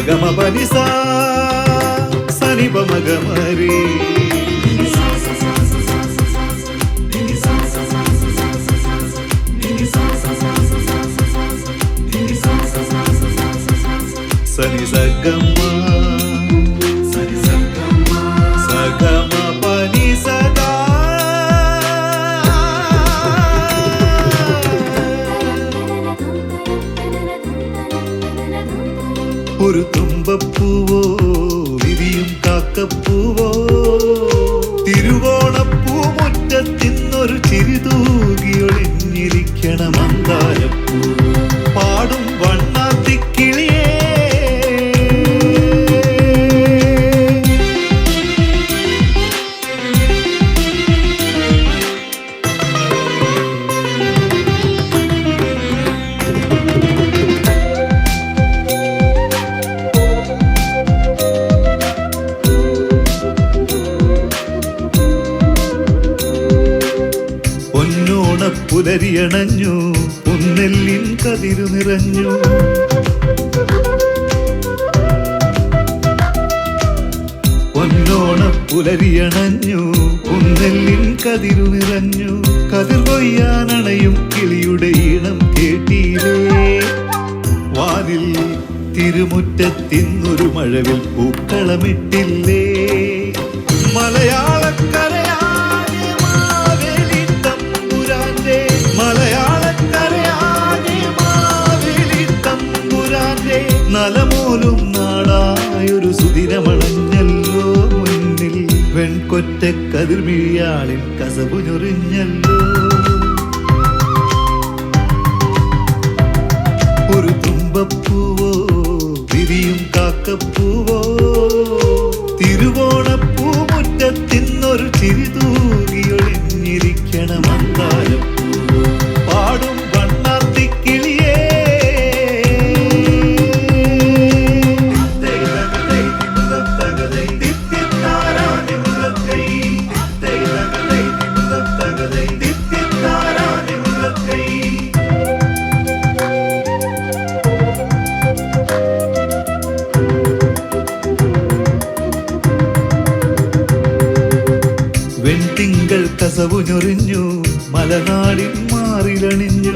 సగమ బలిసా ഒരു തുമ്പപ്പൂവോ വിരിയും കാക്കപ്പൂവോ പുലരിയണഞ്ഞു പുന്നെല്ലിൻ കതിരു നിറഞ്ഞു. പൊന്നോണ പുലരിയണഞ്ഞു പുന്നെല്ലിൻ കതിരു നിറഞ്ഞു. കതിർ കൊയ്യാനണയും കിളിയുടെ ഈണം കേട്ടീരേ വാനിൽ തിരുമുറ്റത്തിന്നൊരു മഴവിൽ പൂക്കളമിട്ടില്ലേ. മലയാളക്കരയാകെ നാടായൊരു സുദിനമണഞ്ഞല്ലോ മുന്നിൽ. വെൺകൊറ്റ കതിർമിഴിയാളിൽ കസവു ഞൊറിഞ്ഞല്ലോ ഒരു തുമ്പപ്പൂവോ വിരിയും കാക്കപ്പൂവോ തിരുവോണപ്പൂ മുറ്റത്തിന്നൊരു വെൺതിങ്കൾ കസവു ഞൊറിഞ്ഞു മലനാടിൻ മാറിലണിഞ്ഞു.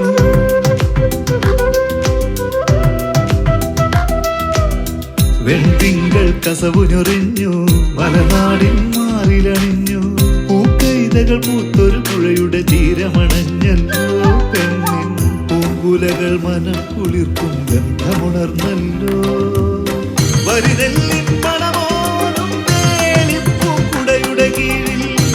വെൺതിങ്കൾ കസവു ഞൊറിഞ്ഞു മലനാടിൻ മാറിലണിഞ്ഞു. പൂക്കൈതകൾ പൂത്തൊരു പുഴയുടെ തീരമണഞ്ഞല്ലോ പെണ്ണിൻ പൂങ്കുലകൾ മനം കുളിർക്കും ഗന്ധമുണർന്നല്ലോ. വരിനെല്ലിൻ മണമോലും